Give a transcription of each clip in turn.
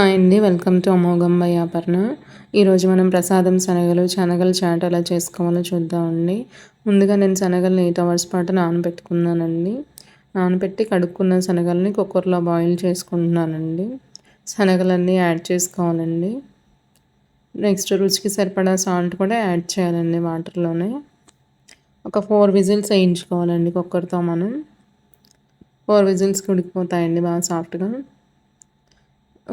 Hi అండి. Welcome to అమోఘం by ఈరోజు మనం ప్రసాదం శనగలు శనగలు చాట్ ఎలా చేసుకోవాలో చూద్దామండి ముందుగా నేను శనగలను ఎయిట్ అవర్స్ పాటు నానబెట్టుకున్నానండి. నానబెట్టి కడుక్కున్న శనగల్ని కుక్కర్లో బాయిల్ చేసుకుంటున్నానండి. శనగలన్నీ యాడ్ చేసుకోవాలండి. నెక్స్ట్ రుచికి సరిపడా సాల్ట్ కూడా యాడ్ చేయాలండి వాటర్లోనే. ఒక ఫోర్ విజిల్స్ వేయించుకోవాలండి కుక్కర్తో మనం. ఫోర్ విజిల్స్ ఉడికిపోతాయండి బాగా సాఫ్ట్గా.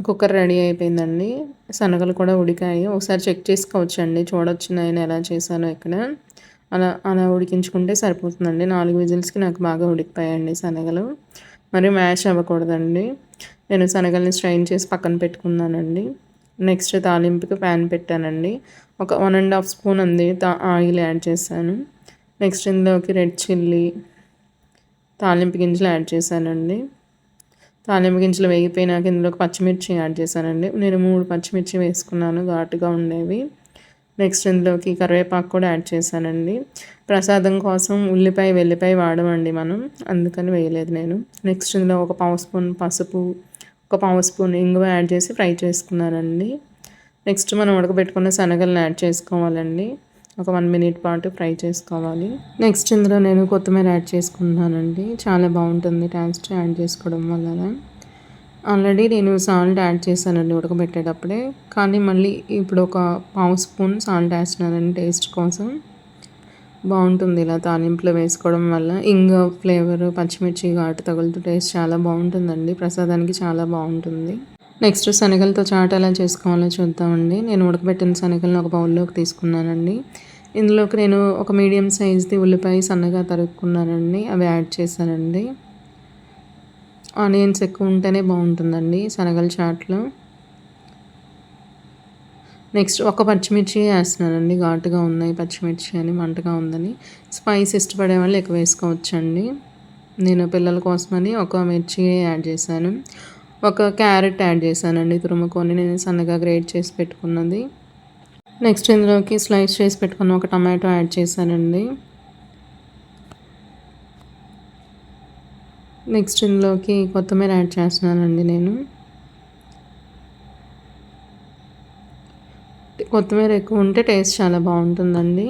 కుక్కర్ రెడీ అయిపోయిందండి. శనగలు కూడా ఉడికాయి. ఒకసారి చెక్ చేసుకోవచ్చండి. చూడొచ్చు నేను ఎలా చేశానో ఇక్కడ. అలా అలా ఉడికించుకుంటే సరిపోతుందండి. నాలుగు విజిల్స్కి నాకు బాగా ఉడికిపోయాయండి శనగలు. మరి మ్యాష్ అవ్వకూడదండి. నేను శనగల్ని స్ట్రైన్ చేసి పక్కన పెట్టుకున్నానండి. నెక్స్ట్ తాలింపుకి ప్యాన్ పెట్టానండి. ఒక వన్ అండ్ హాఫ్ స్పూన్ ఉంది ఆయిల్ యాడ్ చేశాను. నెక్స్ట్ ఇందులోకి రెడ్ చిల్లీ తాలింపు గింజలు యాడ్ చేశానండి. తాలింపు గింజలు వేగిపోయినాక ఇందులోకి పచ్చిమిర్చి యాడ్ చేశానండి. నేను మూడు పచ్చిమిర్చి వేసుకున్నాను ఘాటుగా ఉండేవి. నెక్స్ట్ ఇందులోకి కరివేపాకు కూడా యాడ్ చేశానండి. ప్రసాదం కోసం ఉల్లిపాయ వెల్లిపాయ వాడమండి మనం అందుకని వేయలేదు నేను. నెక్స్ట్ ఇందులో ఒక పావు స్పూన్ పసుపు ఒక పావు స్పూన్ ఇంగువ యాడ్ చేసి ఫ్రై చేసుకున్నానండి. నెక్స్ట్ మనం ఉడకబెట్టుకున్న శనగలను యాడ్ చేసుకోవాలండి. ఒక వన్ మినిట్ పాటు ఫ్రై చేసుకోవాలి. నెక్స్ట్ ఇందులో నేను కొత్తిమీర యాడ్ చేసుకుంటున్నానండి. చాలా బాగుంటుంది టేస్ట్ యాడ్ చేసుకోవడం వల్ల ఆల్రెడీ నేను సాల్ట్ యాడ్ చేశానండి ఉడకబెట్టేటప్పుడే. కానీ మళ్ళీ ఇప్పుడు ఒక పావు స్పూన్ సాల్ట్ వేస్తున్నానండి టేస్ట్ కోసం. బాగుంటుంది ఇలా తాలింపులో వేసుకోవడం వల్ల. ఇంగ ఫ్లేవర్ పచ్చిమిర్చి ఘాటు తగులుతూ టేస్ట్ చాలా బాగుంటుందండి. ప్రసాదానికి చాలా బాగుంటుంది. నెక్స్ట్ శనగలతో చాట్ ఎలా చేసుకోవాలో చూద్దామండి. నేను ఉడకబెట్టిన శనగలను ఒక బౌల్లోకి తీసుకున్నానండి. ఇందులోకి నేను ఒక మీడియం సైజ్ది ఉల్లిపాయ సన్నగా తరుక్కున్నానండి. అవి యాడ్ చేశానండి. ఆనియన్స్ ఎక్కువ ఉంటేనే బాగుంటుందండి శనగల చాట్లో. నెక్స్ట్ ఒక పచ్చిమిర్చి వేస్తున్నానండి. ఘాటుగా ఉన్నాయి పచ్చిమిర్చి అని మంటగా ఉందని. స్పైస్ ఇష్టపడే వాళ్ళు ఎక్కువ వేసుకోవచ్చండి. నేను పిల్లల కోసమని ఒక మిర్చి యాడ్ చేశాను. ఒక క్యారెట్ యాడ్ చేశానండి. తురుముకొని నేను సన్నగా గ్రేట్ చేసి పెట్టుకున్నది. నెక్స్ట్ ఇందులోకి స్లైస్ చేసి పెట్టుకున్న ఒక టమాటో యాడ్ చేశానండి. నెక్స్ట్ ఇందులోకి కొత్తిమీర యాడ్ చేస్తున్నానండి నేను. కొత్తిమీర ఎక్కువ ఉంటే టేస్ట్ చాలా బాగుంటుందండి.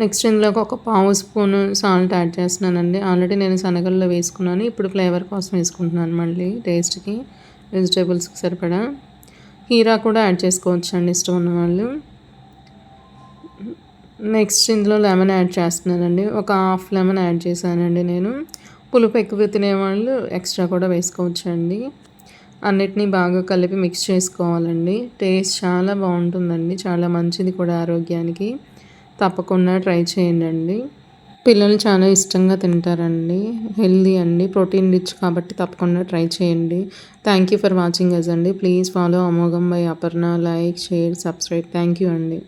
నెక్స్ట్ ఇందులోకి ఒక పావు స్పూన్ సాల్ట్ యాడ్ చేస్తున్నానండి. ఆల్రెడీ నేను శనగల్లో వేసుకున్నాను. ఇప్పుడు ఫ్లేవర్ కోసం వేసుకుంటున్నాను మళ్ళీ టేస్ట్కి వెజిటేబుల్స్కి సరిపడా. హీరా కూడా యాడ్ చేసుకోవచ్చు అండి ఇష్టం ఉన్న వాళ్ళు. నెక్స్ట్ ఇందులో లెమన్ యాడ్ చేస్తున్నానండి. ఒక హాఫ్ లెమన్ యాడ్ చేశానండి నేను. పులుపు ఎక్కువ తినేవాళ్ళు ఎక్స్ట్రా కూడా వేసుకోవచ్చు అండి అన్నిటినీ బాగా కలిపి మిక్స్ చేసుకోవాలండి. టేస్ట్ చాలా బాగుంటుందండి. చాలా మంచిది కూడా ఆరోగ్యానికి. తప్పకుండా ట్రై చేయండి పిల్లలు చాలా ఇష్టంగా తింటారండి. హెల్దీ అండి. ప్రోటీన్ రిచ్ కాబట్టి తప్పకుండా ట్రై చేయండి. Thank you for watching us అండి. ప్లీజ్ ఫాలో అమోఘం bye Aparna. Like share subscribe thank you అండి.